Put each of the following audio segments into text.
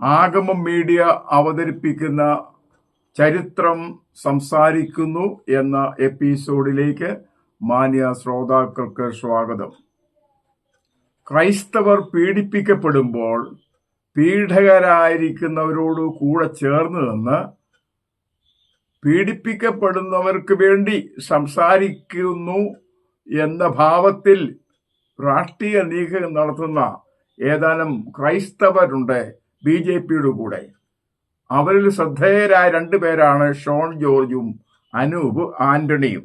ആഗമം media അവതരിപ്പിക്കുന്ന ചരിത്രം സംസാരിക്കുന്നു എന്ന എപ്പിസോഡിലേക്ക് മാന്യ ശ്രോതാക്കൾക്ക് സ്വാഗതം. ക്രൈസ്തവർ പീഡിപ്പിക്കപ്പെടുമ്പോൾ പീഡകരായിരിക്കുന്നവരോട് കൂടെ ചേർന്ന് നിന്ന് പീഡിപ്പിക്കപ്പെടുന്നവർക്ക് വേണ്ടി സംസാരിക്കുന്നു എന്ന ഭാവത്തിൽ രാഷ്ട്രീയ നീക്കം നടത്തുന്ന ഏതാനും ക്രൈസ്തവരുണ്ട്. ബി ജെ പിയുടെ കൂടെ. അവരിൽ ശ്രദ്ധേയരായ രണ്ടു പേരാണ് ഷോൺ ജോർജും അനൂപ് ആന്റണിയും.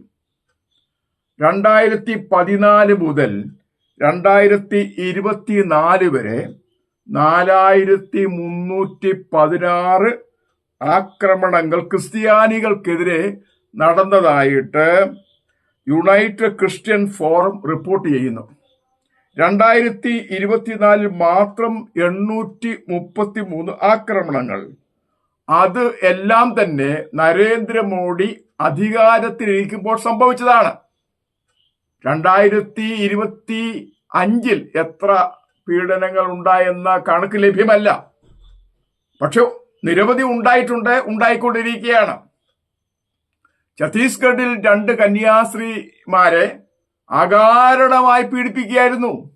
രണ്ടായിരത്തി പതിനാല് മുതൽ രണ്ടായിരത്തി ഇരുപത്തിനാല് വരെ നാലായിരത്തി മുന്നൂറ്റി പതിനാറ് ആക്രമണങ്ങൾ ക്രിസ്ത്യാനികൾക്കെതിരെ നടന്നതായിട്ട് യുണൈറ്റഡ് ക്രിസ്ത്യൻ ഫോറം റിപ്പോർട്ട് ചെയ്യുന്നു. രണ്ടായിരത്തി ഇരുപത്തിനാലിൽ മാത്രം എണ്ണൂറ്റി മുപ്പത്തി മൂന്ന് ആക്രമണങ്ങൾ. അത് എല്ലാം തന്നെ നരേന്ദ്രമോദി അധികാരത്തിലിരിക്കുമ്പോൾ സംഭവിച്ചതാണ്. രണ്ടായിരത്തി ഇരുപത്തി അഞ്ചിൽ എത്ര പീഡനങ്ങൾ ഉണ്ടായെന്ന കണക്ക് ലഭ്യമല്ല. പക്ഷെ നിരവധി ഉണ്ടായിട്ടുണ്ട് ഉണ്ടായിക്കൊണ്ടിരിക്കുകയാണ്. ഛത്തീസ്ഗഡിൽ രണ്ട് കന്യാസ്ത്രീമാരെ അകാരണമായി പീഡിപ്പിക്കുകയായിരുന്നു.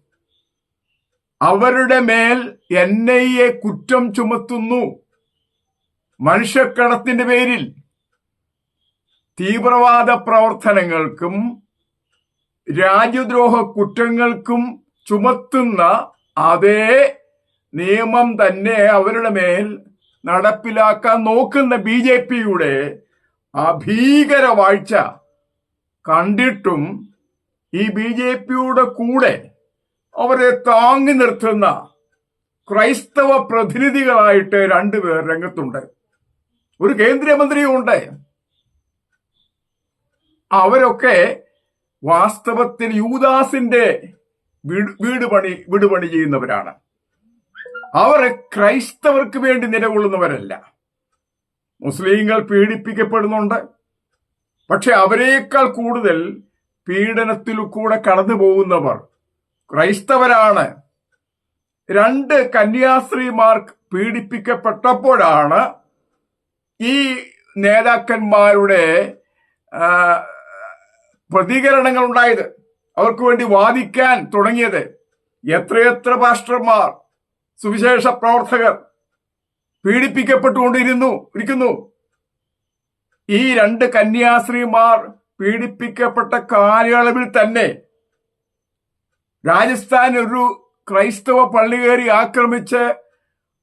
അവരുടെ മേൽ എൻ ഐ എ കുറ്റം ചുമത്തുന്നു. മനുഷ്യക്കടത്തിന്റെ പേരിൽ തീവ്രവാദ പ്രവർത്തനങ്ങൾക്കും രാജ്യദ്രോഹ കുറ്റങ്ങൾക്കും ചുമത്തുന്ന അതേ നിയമം തന്നെ അവരുടെ മേൽ നടപ്പിലാക്കാൻ നോക്കുന്ന ബി ജെ പിയുടെ അഭീകര വാഴ്ച കണ്ടിട്ടും ഈ ബി ജെ പിയുടെ കൂടെ അവരെ താങ്ങി നിർത്തുന്ന ക്രൈസ്തവ പ്രതിനിധികളായിട്ട് രണ്ടുപേർ രംഗത്തുണ്ട്. ഒരു കേന്ദ്രമന്ത്രിയും ഉണ്ട്. അവരൊക്കെ വാസ്തവത്തിൽ യൂദാസിന്റെ വീട് പണി വീട് പണി ചെയ്യുന്നവരാണ്. അവർ ക്രൈസ്തവർക്ക് വേണ്ടി നിലകൊള്ളുന്നവരല്ല. മുസ്ലിങ്ങൾ പീഡിപ്പിക്കപ്പെടുന്നുണ്ട്. പക്ഷെ അവരെക്കാൾ കൂടുതൽ പീഡനത്തിൽ കൂടെ കടന്നു പോകുന്നവർ ക്രൈസ്തവരാണ്. രണ്ട് കന്യാസ്ത്രീമാർ പീഡിപ്പിക്കപ്പെട്ടപ്പോഴാണ് ഈ നേതാക്കന്മാരുടെ പ്രതികരണങ്ങൾ ഉണ്ടായത് അവർക്ക് വേണ്ടി വാദിക്കാൻ തുടങ്ങിയത് എത്രയെത്ര പാസ്റ്റർമാർ സുവിശേഷ പ്രവർത്തകർ പീഡിപ്പിക്കപ്പെട്ടുകൊണ്ടിരുന്നു ഇരിക്കുന്നു. ഈ രണ്ട് കന്യാസ്ത്രീമാർ പീഡിപ്പിക്കപ്പെട്ട കാലയളവിൽ തന്നെ രാജസ്ഥാൻ ഒരു ക്രൈസ്തവ പള്ളി കയറി ആക്രമിച്ച്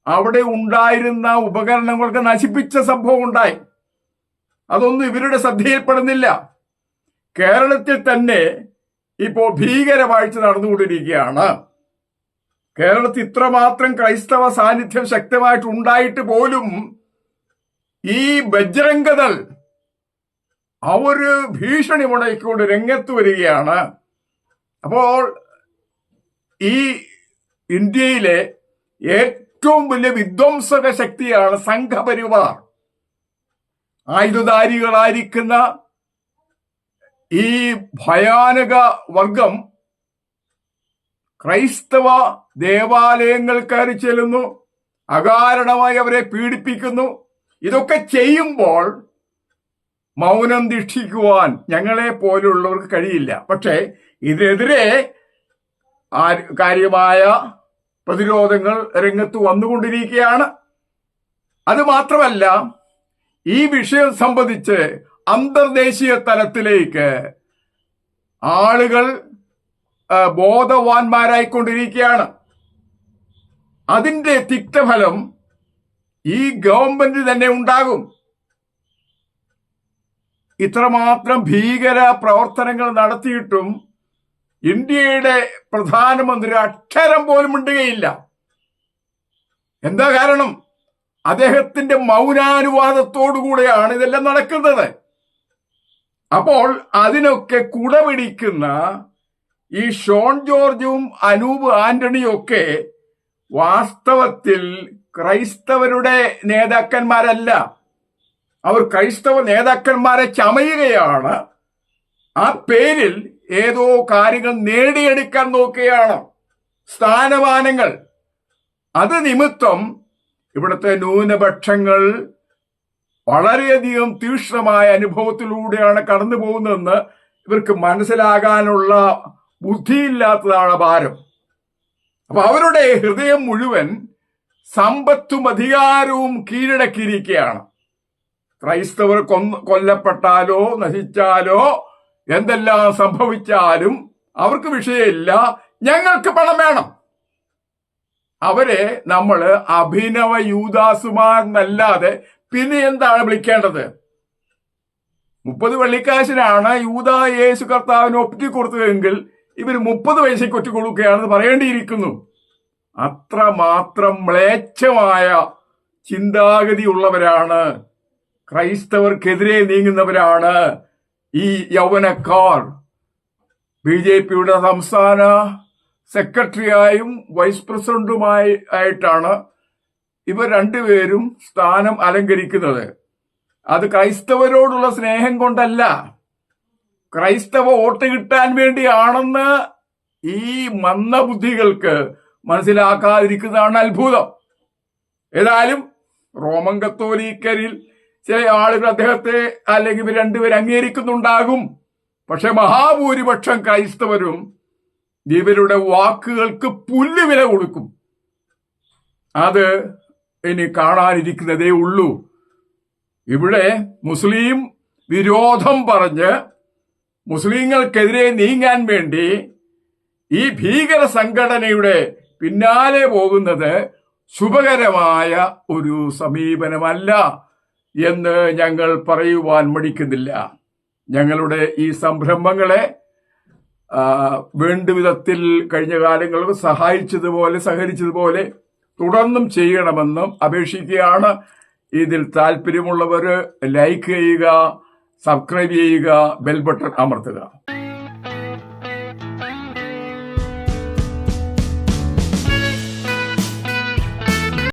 അവിടെ ഉണ്ടായിരുന്ന ഉപകരണങ്ങൾക്ക് നശിപ്പിച്ച സംഭവം ഉണ്ടായി. അതൊന്നും ഇവരുടെ ശ്രദ്ധയിൽപ്പെടുന്നില്ല. കേരളത്തിൽ തന്നെ ഇപ്പോൾ ഭീകരവാഴ്ച നടന്നുകൊണ്ടിരിക്കുകയാണ്. കേരളത്തിൽ ഇത്രമാത്രം ക്രൈസ്തവ സാന്നിധ്യം ശക്തമായിട്ട് ഉണ്ടായിട്ട് പോലും ഈ ബജ്രംഗതൾ ഒരു ഭീഷണി മുടക്കിക്കൊണ്ട് രംഗത്ത് വരികയാണ്. അപ്പോൾ ഈ ഇന്ത്യയിലെ ഏറ്റവും വലിയ വിധ്വംസക ശക്തിയാണ് സംഘപരിവാർ. ആയുധധാരികളായിരിക്കുന്ന ഈ ഭയാനക വർഗം ക്രൈസ്തവ ദേവാലയങ്ങൾ കയറി ചെല്ലുന്നു അകാരണമായി അവരെ പീഡിപ്പിക്കുന്നു. ഇതൊക്കെ ചെയ്യുമ്പോൾ മൗനം ദീക്ഷിക്കുവാൻ ഞങ്ങളെ പോലുള്ളവർക്ക് കഴിയില്ല. പക്ഷേ ഇതിനെതിരെ കാര്യമായ പ്രതിരോധങ്ങൾ രംഗത്ത് വന്നുകൊണ്ടിരിക്കുകയാണ്. അത് മാത്രമല്ല ഈ വിഷയം സംബന്ധിച്ച് അന്തർദേശീയ തലത്തിലേക്ക് ആളുകൾ ബോധവാന്മാരായിക്കൊണ്ടിരിക്കുകയാണ്. അതിന്റെ തിക്തഫലം ഈ ഗവൺമെന്റ് തന്നെ ഉണ്ടാകും. ഇത്രമാത്രം ഭീകര പ്രവർത്തനങ്ങൾ നടത്തിയിട്ടും ഇന്ത്യയുടെ പ്രധാനമന്ത്രി അക്ഷരം പോലും മിണ്ടുകയില്ല. എന്താ കാരണം? അദ്ദേഹത്തിന്റെ മൗനാനുവാദത്തോടുകൂടെയാണ് ഇതെല്ലാം നടക്കുന്നത്. അപ്പോൾ അതിനൊക്കെ കുടപിടിക്കുന്ന ഈ ഷോൺ ജോർജും അനൂപ് ആന്റണിയും ഒക്കെ വാസ്തവത്തിൽ ക്രൈസ്തവരുടെ നേതാക്കന്മാരല്ല. അവർ ക്രൈസ്തവ നേതാക്കന്മാരെ ചമയുകയാണ്. ആ പേരിൽ ഏതോ കാര്യങ്ങൾ നേടിയെടുക്കാൻ നോക്കുകയാണ്. സ്ഥാനമാനങ്ങൾ. അത് നിമിത്തം ഇവിടുത്തെ ന്യൂനപക്ഷങ്ങൾ വളരെയധികം തീക്ഷ്ണമായ അനുഭവത്തിലൂടെയാണ് കടന്നു പോകുന്നതെന്ന് ഇവർക്ക് മനസ്സിലാകാനുള്ള ബുദ്ധിയില്ലാത്തതാണ് ഭാരം. അപ്പൊ അവരുടെ ഹൃദയം മുഴുവൻ സമ്പത്തും അധികാരവും കീഴടക്കിയിരിക്കുകയാണ്. ക്രൈസ്തവർ കൊല്ലപ്പെട്ടാലോ നശിച്ചാലോ എന്തെല്ലാം സംഭവിച്ചാലും അവർക്ക് വിഷയമില്ല. ഞങ്ങൾക്ക് പണം വേണം. അവരെ നമ്മൾ അഭിനവ യൂദാസുമാർ എന്നല്ലാതെ പിന്നെ എന്താണ് വിളിക്കേണ്ടത്? മുപ്പത് വെള്ളിക്കാശിനാണ് യൂത യേശു കർത്താവിന് ഒപ്പിറ്റി കൊടുത്തതെങ്കിൽ ഇവർ മുപ്പത് പൈസയ്ക്ക് ഒറ്റ കൊടുക്കുകയാണെന്ന് പറയേണ്ടിയിരിക്കുന്നു. അത്രമാത്രം മ്ലേച്ഛമായ ചിന്താഗതിയുള്ളവരാണ് ക്രൈസ്തവർക്കെതിരെ നീങ്ങുന്നവരാണ് ഈ യൗവനക്കാർ. ബി ജെ പിയുടെ സംസ്ഥാന സെക്രട്ടറിയായും വൈസ് പ്രസിഡന്റുമായി ആയിട്ടാണ് ഇവർ രണ്ടുപേരും സ്ഥാനം അലങ്കരിക്കുന്നത്. അത് ക്രൈസ്തവരോടുള്ള സ്നേഹം കൊണ്ടല്ല. ക്രൈസ്തവ വോട്ട് കിട്ടാൻ വേണ്ടിയാണെന്ന് ഈ മന്ദബുദ്ധികൾക്ക് മനസ്സിലാക്കാതിരിക്കുന്നതാണ് അത്ഭുതം. ഏതായാലും റോമൻ കത്തോലിക്കരിൽ ചില ആളുകൾ അദ്ദേഹത്തെ അല്ലെങ്കിൽ ഇവർ രണ്ടുപേരും അംഗീകരിക്കുന്നുണ്ടാകും. പക്ഷെ മഹാഭൂരിപക്ഷം ക്രൈസ്തവരും ഇവരുടെ വാക്കുകൾക്ക് പുല്ലുവില കൊടുക്കും. അത് ഇനി കാണാനിരിക്കുന്നതേ ഉള്ളൂ. ഇവിടെ മുസ്ലിം വിരോധം പറഞ്ഞ് മുസ്ലിങ്ങൾക്കെതിരെ നീങ്ങാൻ വേണ്ടി ഈ ഭീകര സംഘടനയുടെ പിന്നാലെ പോകുന്നത് ശുഭകരമായ ഒരു സമീപനമല്ല. എന്ന് ഞങ്ങൾ പറയുവാൻ മടിക്കുന്നില്ല. ഞങ്ങളുടെ ഈ സംരംഭങ്ങളെ വേണ്ട വേണ്ടുവിധത്തിൽ കഴിഞ്ഞ കാലങ്ങളിൽ സഹായിച്ചതുപോലെ സഹകരിച്ചതുപോലെ തുടർന്നും ചെയ്യണമെന്നും അപേക്ഷിക്കുകയാണ്. ഇതിൽ താല്പര്യമുള്ളവർ ലൈക്ക് ചെയ്യുക സബ്സ്ക്രൈബ് ചെയ്യുക ബെൽ ബട്ടൺ അമർത്തുക.